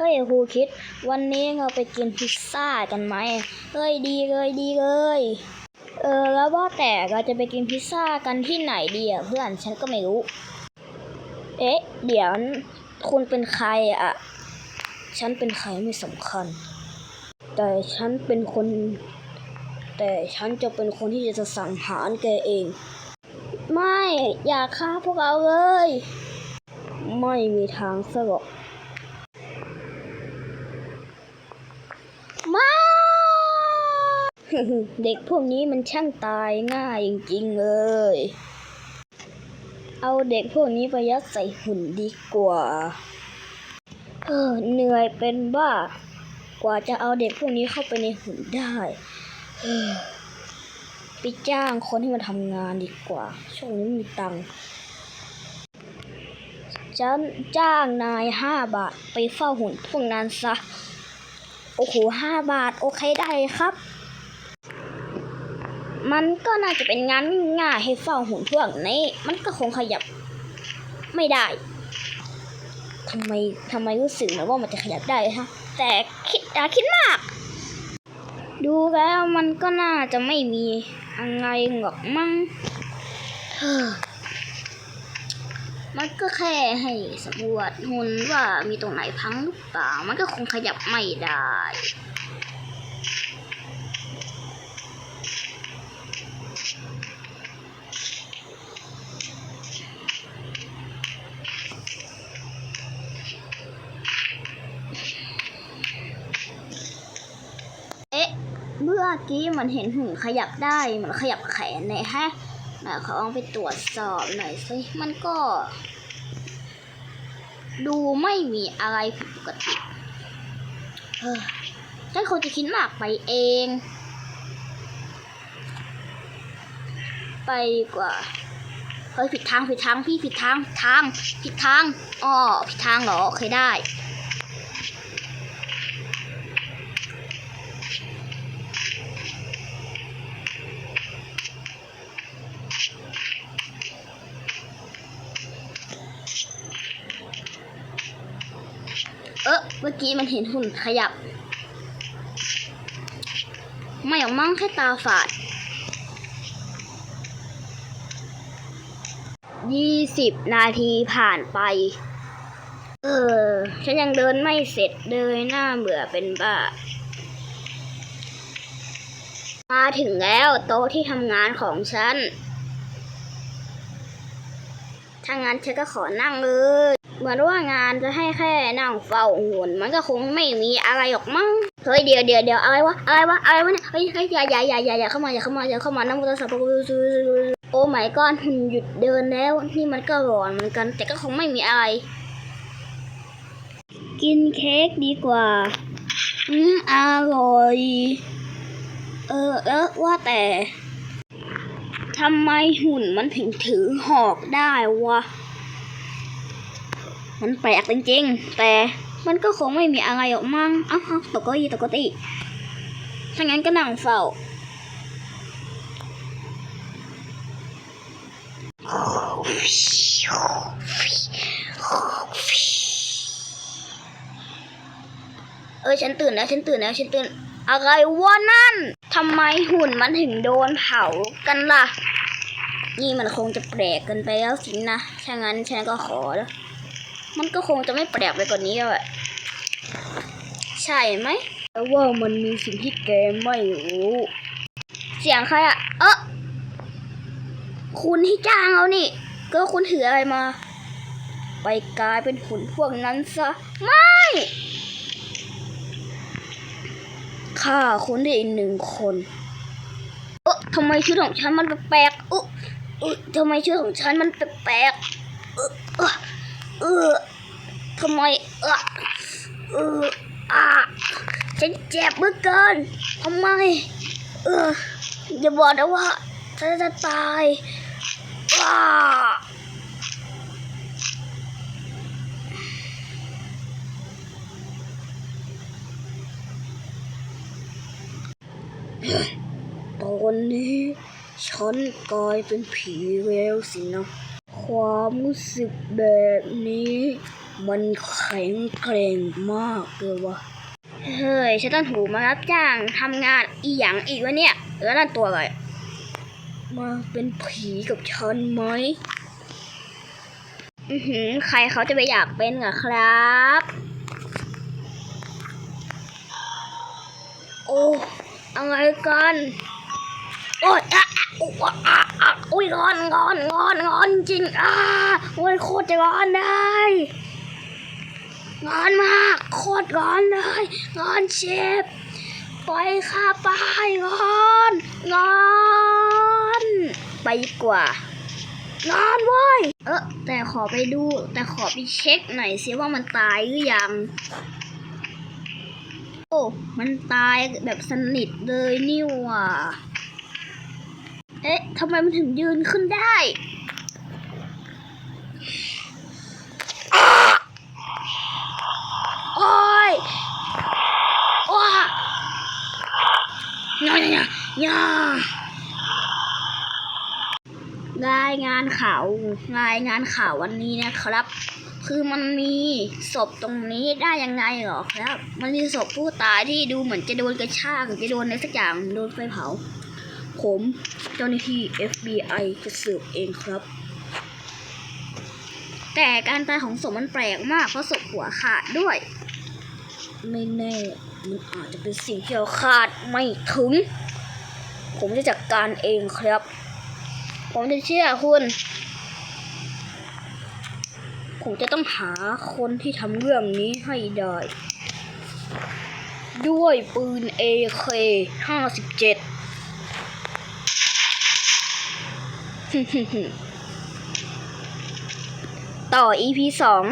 เฮ้ยครูคิด วันนี้เราไปกินพิซซ่ากันไหมเฮ้ยดีเลยดีเลย เออแล้วว่าแต่เราจะไปกินพิซซ่ากันที่ไหนดีอะเพื่อนฉันก็ไม่รู้ เอ๊ะ เดี๋ยวคุณเป็นใครอะ ฉันเป็นใครไม่สำคัญ แต่ฉันเป็นคน แต่ฉันจะเป็นคนที่จะสั่งหารแกเอง ไม่อย่าฆ่าพวกเราเลย ไม่มีทางสลบมา เด็กพวกนี้มันช่างตายง่ายจริงๆเลย เอาเด็กพวกนี้ไปยัดใส่หุ่นดีกว่า เออเหนื่อยเป็นบ้า กว่าจะเอาเด็กพวกนี้เข้าไปในหุ่นได้ เออไปจ้างคนที่มาทำงานดีกว่า ช่วงนี้ม่มีตังค์ฉันจ้างนายห้าบาทไปเฝ้าหุ่นพวกนั้นซะ โอ้โหห้าบาท โอเคได้ครับ มันก็น่าจะเป็นงานง่ายให้เฝ้าหุ่นพวกนี้ มันก็คงขยับไม่ได้ทำไมทำไมรู้สึกเหมือนว่ามันจะขยับได้ฮะ แต่คิดอย่าคิดมาก ดูแล้วมันก็น่าจะไม่มีอะไรหรอกมั้งเฮ้อมันก็แค่ให้สำรวจหุ่นว่ามีตรงไหนพังหรือเปล่า มันก็คงขยับไม่ได้ มื่อกี้มันเห็นหุ่นขยับได้เหมันขยับแขนเนี่ยฮะไหนเขาลองไปตรวจสอบหน่อยสิมันก็ ดูไม่มีอะไรผิดปกติเฮ้ยฉันคงจะคิดมากไปเอง ไปกว่าเฮ้ยผิดทางผิดทางพี่ผิดทางทางผิดทางอ๋อผิดทางเหรอโอเคได้ เมื่อกี้มันเห็นหุ่นขยับ ไม่หรอกมั้งแค่ตาฝาดยี่สิบนาทีผ่านไป เออ ฉันยังเดินไม่เสร็จเลยหน้าเบื่อเป็นบ้า มาถึงแล้วโต๊ะที่ทำงานของฉัน ถ้างั้นฉันก็ขอนั่งเลยเหมือนว่างานจะให้แค่นั่งเฝ้าหุ่นมันก็คงไม่มีอะไรหรอกมั้งเฮ้ยเดี๋ยวเดี๋ยวเดี๋ยวอะไรวะอะไรวะอะไรวะเนี่ยเฮ้ยเฮ้ยอย่าอย่าอย่าอย่าอย่าเข้ามาอย่าเข้ามาอย่าเข้ามานั่งบนโทรศัพท์โอ้ไม่ก้อนหุ่นหยุดเดินแล้ว นี่มันก็ร้อนเหมือนกัน แต่ก็คงไม่มีอะไร กินเค้กดีกว่า อืมอร่อย เออเออว่าแต่ ทำไมหุ่นมันถึงถือหอกได้วะ มันแปลกจริงๆ แต่มันก็คงไม่มีอะไรหรอกมั้งอ้าวตกก็ยีตกก็ตีถ้างั้นก็นั่งเฝ้าเออฉันตื่นแล้วฉันตื่นแล้วฉันตื่นอะไรวะนั่นทำไมหุ่นมันถึงโดนเผากันล่ะ นี่มันคงจะแปลกเกันไปแล้วสินะถ้างั้นฉันก็ขอแล้ว มันก็คงจะไม่แปลกไปกว่านี้แล้วแหละใช่ไหมแต่ว่ามันมีสิ่งที่แกไม่รู้ เสียงใครอะเออคุณที่จ้างเรานี่ ก็คุณถืออะไรมา ไปกลายเป็นหุ่นพวกนั้นซะ ไม่ฆ่าคุณได้อีกหนึ่งคน เออทำไมชุดของฉันมันแปลกๆอุ๊เออ ทำไมชุดของฉันมันแปลกๆเออเออเออทำไมเออเอออะฉันเจ็บเหลือเกินทำไม เอออย่าบอกนะว่าฉันจะตายว้าตอนนี้ ฉันกลายเป็นผีแล้วสินะคความรู้สึกแบบนี้ มันแข็งแกร่งมากเลยวะเฮ้ย ฉันต้องถูมารับจ้างทำงานอีหยังอีกวะเนี่ยแล้วนั่นตัวอะไรมาเป็นผีกับฉันไหมอือหือใครเขาจะไปอยากเป็นอะครับ โอ้อะไรกัน โอ้ยอะ อุ๊ยอะอะอุยร้อนร้อนร้อนร้อนจริงอะโอ้ยโคตรจะร้อนได้ร้อนมาก โคตรร้อนเลยร้อนเชฟไปค่ะไปร้อนร้อนไปดีกว่านอนเว้ย เออแต่ขอไปดู แต่ขอไปเช็คหน่อยสิว่ามันตายหรือยัง โอ้ มันตายแบบสนิทเลยนี่ว่าเอ๊ะทำไมมันถึงยืนขึ้นได้ โอ้ยว้าย่าย่าย่ารายงานข่าวรายงานข่าววันนี้นะครับ คือมันมีศพตรงนี้ได้ยังไงหรอครับ มันมีศพผู้ตายที่ดูเหมือนจะโดนกระชากจะโดนอะไรสักอย่างโดนไฟเผา ผมเจ้าหน้าที่ FBI จะสืบเองครับ แต่การตายของศพมันแปลกมากเพราะศพหัวขาดด้วย ไม่แน่มันอาจจะเป็นสิ่งที่เราคาดไม่ถึง ผมจะจัดการเองครับ ผมจะเชื่อคุณ ผมจะต้องหาคนที่ทำเรื่องนี้ให้ได้ ด้วยปืน AK 57 ต่อ EP สอง